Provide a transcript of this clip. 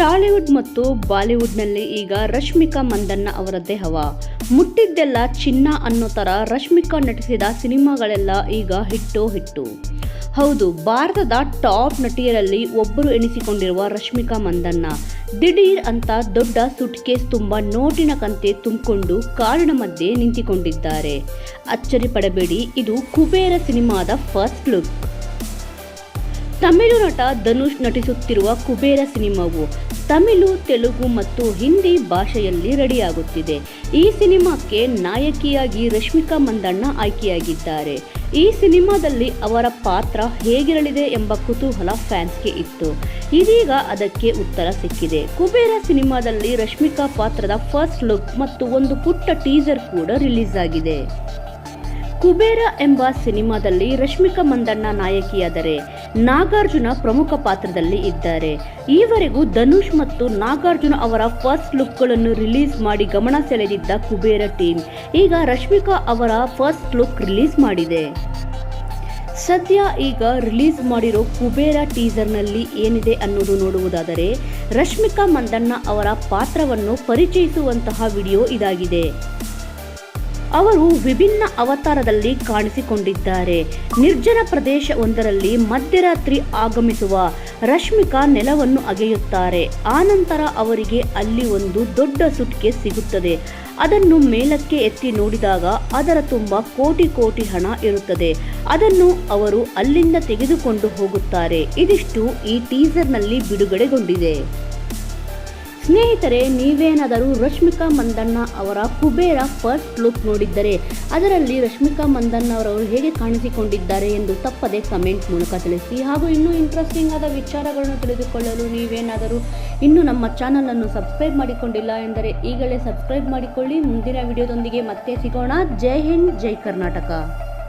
Tollywood ಮತ್ತು ಬಾಲಿವುಡ್ನಲ್ಲಿ ಈಗ ರಶ್ಮಿಕಾ ಮಂದಣ್ಣ ಅವರದ್ದೇ ಹವಾ ಮುಟ್ಟಿದ್ದೆಲ್ಲ ಚಿನ್ನ ಅನ್ನೋ ಥರ ರಶ್ಮಿಕಾ ನಟಿಸಿದ ಸಿನಿಮಾಗಳೆಲ್ಲ ಈಗ ಹಿಟ್ಟು ಹಿಟ್ಟು. ಹೌದು, ಭಾರತದ ಟಾಪ್ ನಟಿಯರಲ್ಲಿ ಒಬ್ಬರು ಎನಿಸಿಕೊಂಡಿರುವ ರಶ್ಮಿಕಾ ಮಂದಣ್ಣ. ದಿಢೀರ್ ಅಂತ ದೊಡ್ಡ ಸುಟ್ಕೇಸ್ ತುಂಬ ನೋಟಿನ ಕಂತೆ ತುಂಬಿಕೊಂಡು ಕಾರಿನ ಮಧ್ಯೆ ನಿಂತಿಕೊಂಡಿದ್ದಾರೆ. ಅಚ್ಚರಿ ಪಡಬೇಡಿ, ಇದು ಕುಬೇರ ಸಿನಿಮಾದ ಫಸ್ಟ್ ಲುಕ್. ತಮಿಳು ನಟ ಧನುಷ್ ನಟಿಸುತ್ತಿರುವ ಕುಬೇರ ಸಿನಿಮಾವು. ತಮಿಳು, ತೆಲುಗು ಮತ್ತು ಹಿಂದಿ ಭಾಷೆಯಲ್ಲಿ ರೆಡಿಯಾಗುತ್ತಿದೆ. ಈ ಸಿನಿಮಾಕ್ಕೆ ನಾಯಕಿಯಾಗಿ ರಶ್ಮಿಕಾ ಮಂದಣ್ಣ ಆಯ್ಕೆಯಾಗಿದ್ದಾರೆ. ಈ ಸಿನಿಮಾದಲ್ಲಿ ಅವರ ಪಾತ್ರ ಹೇಗಿರಲಿದೆ ಎಂಬ ಕುತೂಹಲ ಫ್ಯಾನ್ಸ್ಗೆ ಇತ್ತು. ಇದೀಗ ಅದಕ್ಕೆ ಉತ್ತರ ಸಿಕ್ಕಿದೆ. ಕುಬೇರ ಸಿನಿಮಾದಲ್ಲಿ ರಶ್ಮಿಕಾ ಪಾತ್ರದ ಫಸ್ಟ್ ಲುಕ್ ಮತ್ತು ಒಂದು ಪುಟ್ಟ ಟೀಸರ್ ಕೂಡ ರಿಲೀಸ್ ಆಗಿದೆ. ಕುಬೇರ ಎಂಬ ಸಿನಿಮಾದಲ್ಲಿ ರಶ್ಮಿಕಾ ಮಂದಣ್ಣ ನಾಯಕಿಯಾದರೆ ನಾಗಾರ್ಜುನ ಪ್ರಮುಖ ಪಾತ್ರದಲ್ಲಿ ಇದ್ದಾರೆ. ಈವರೆಗೂ ಧನುಷ್ ಮತ್ತು ನಾಗಾರ್ಜುನ ಅವರ ಫಸ್ಟ್ ಲುಕ್ಗಳನ್ನು ರಿಲೀಸ್ ಮಾಡಿ ಗಮನ ಸೆಳೆದಿದ್ದ ಕುಬೇರ ಟೀಮ್ ಈಗ ರಶ್ಮಿಕಾ ಅವರ ಫಸ್ಟ್ ಲುಕ್ ರಿಲೀಸ್ ಮಾಡಿದೆ. ಸದ್ಯ ಈಗ ರಿಲೀಸ್ ಮಾಡಿರೋ ಕುಬೇರ ಟೀಸರ್ನಲ್ಲಿ ಏನಿದೆ ಅನ್ನೋದು ನೋಡುವುದಾದರೆ ರಶ್ಮಿಕಾ ಮಂದಣ್ಣ ಅವರ ಪಾತ್ರವನ್ನು ಪರಿಚಯಿಸುವಂತಹ ವಿಡಿಯೋ ಇದಾಗಿದೆ. ಅವರು ವಿಭಿನ್ನ ಅವತಾರದಲ್ಲಿ ಕಾಣಿಸಿಕೊಂಡಿದ್ದಾರೆ. ನಿರ್ಜನ ಪ್ರದೇಶ ಒಂದರಲ್ಲಿ ಮಧ್ಯರಾತ್ರಿ ಆಗಮಿಸುವ ರಶ್ಮಿಕಾ ನೆಲವನ್ನು ಅಗೆಯುತ್ತಾರೆ. ಆನಂತರ ಅವರಿಗೆ ಅಲ್ಲಿ ಒಂದು ದೊಡ್ಡ ಸುಟ್ಕೆ ಸಿಗುತ್ತದೆ. ಅದನ್ನು ಮೇಲಕ್ಕೆ ಎತ್ತಿ ನೋಡಿದಾಗ ಅದರ ತುಂಬ ಕೋಟಿ ಕೋಟಿ ಹಣ ಇರುತ್ತದೆ. ಅದನ್ನು ಅವರು ಅಲ್ಲಿಂದ ತೆಗೆದುಕೊಂಡು ಹೋಗುತ್ತಾರೆ. ಇದಿಷ್ಟು ಈ ಟೀಸರ್ನಲ್ಲಿ ಬಿಡುಗಡೆಗೊಂಡಿದೆ. ಸ್ನೇಹಿತರೆ, ನೀವೇನಾದರೂ ರಶ್ಮಿಕಾ ಮಂದಣ್ಣ ಅವರ ಕುಬೇರ ಫಸ್ಟ್ ಲುಕ್ ನೋಡಿದ್ದರೆ, ಅದರಲ್ಲಿ ರಶ್ಮಿಕಾ ಮಂದಣ್ಣ ಅವರವರು ಹೇಗೆ ಕಾಣಿಸಿಕೊಂಡಿದ್ದಾರೆ ಎಂದು ತಪ್ಪದೆ ಕಮೆಂಟ್ ಮೂಲಕ ತಿಳಿಸಿ. ಹಾಗೂ ಇನ್ನೂ ಇಂಟ್ರೆಸ್ಟಿಂಗ್ ಆದ ವಿಚಾರಗಳನ್ನು ತಿಳಿದುಕೊಳ್ಳಲು ನೀವೇನಾದರೂ ಇನ್ನೂ ನಮ್ಮ ಚಾನಲನ್ನು ಸಬ್ಸ್ಕ್ರೈಬ್ ಮಾಡಿಕೊಂಡಿಲ್ಲ ಎಂದರೆ ಈಗಲೇ ಸಬ್ಸ್ಕ್ರೈಬ್ ಮಾಡಿಕೊಳ್ಳಿ. ಮುಂದಿನ ವಿಡಿಯೋದೊಂದಿಗೆ ಮತ್ತೆ ಸಿಗೋಣ. ಜೈ ಹಿಂದ್, ಜೈ ಕರ್ನಾಟಕ.